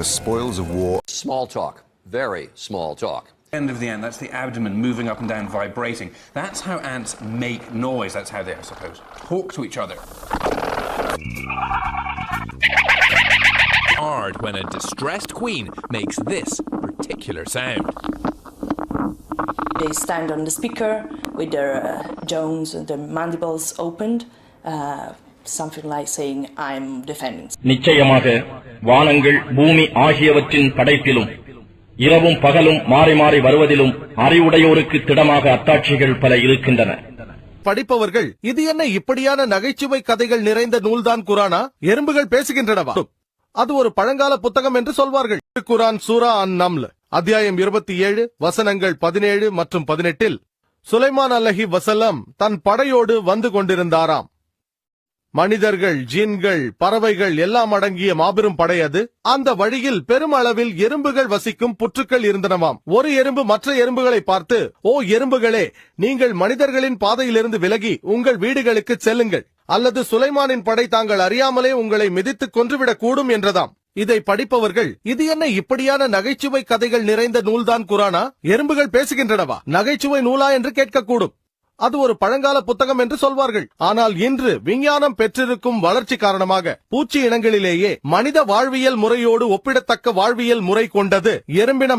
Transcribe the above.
The spoils of war Small talk, very small talk. End of the end, that's the abdomen moving up and down, vibrating. That's how ants make noise. That's how they, I suppose, talk to each other. Hard when a distressed queen makes this particular sound. They stand on the speaker with their uh, jaws, and their mandibles opened, uh, something like saying, I'm defending. நிச்சயமாக வானங்கள் பூமி ஆகியவற்றின் படைப்பிலும் இரவும் பகலும் மாறி மாறி வருவதிலும் அறிவுடையோருக்கு திடமாக அத்தாட்சிகள் பல இருக்கின்றன. படிப்பவர்கள் இது என்ன இப்படியான நகைச்சுவை கதைகள் நிறைந்த நூல்தான் குரானா? எறும்புகள் பேசுகின்றனவா? அது ஒரு பழங்கால புத்தகம் என்று சொல்வார்கள். குரான் சூரா அன் நம்ல் அத்தியாயம் இருபத்தி ஏழு வசனங்கள் பதினேழு மற்றும் பதினெட்டில் சுலைமான் அல்லஹி வசல்லம் தன் படையோடு வந்து கொண்டிருந்தாராம். மனிதர்கள் ஜீன்கள் பறவைகள் எல்லாம் அடங்கிய மாபெரும் படை அது. அந்த வழியில் பெருமளவில் எறும்புகள் வசிக்கும் புற்றுக்கள் இருந்தனவாம். ஒரு எறும்பு மற்ற எறும்புகளை பார்த்து ஓ எறும்புகளே நீங்கள் மனிதர்களின் பாதையிலிருந்து விலகி உங்கள் வீடுகளுக்கு செல்லுங்கள். அல்லது சுலைமானின் படை தாங்கள் அறியாமலே உங்களை மிதித்துக் கொன்றுவிடக் கூடும் என்றதாம். இதை படிப்பவர்கள் இது என்ன இப்படியான நகைச்சுவை கதைகள் நிறைந்த நூல்தான் குரானா? எறும்புகள் பேசுகின்றனவா? நகைச்சுவை நூலா என்று கேட்கக்கூடும். அது ஒரு பழங்கால புத்தகம் என்று சொல்வார்கள். ஆனால் இன்று விஞ்ஞானம் பெற்றிருக்கும் வளர்ச்சி காரணமாக பூச்சி இனங்களிலேயே மனித வாழ்வியல் முறையோடு ஒப்பிடத்தக்க வாழ்வியல் முறை கொண்டது எறும்பினம்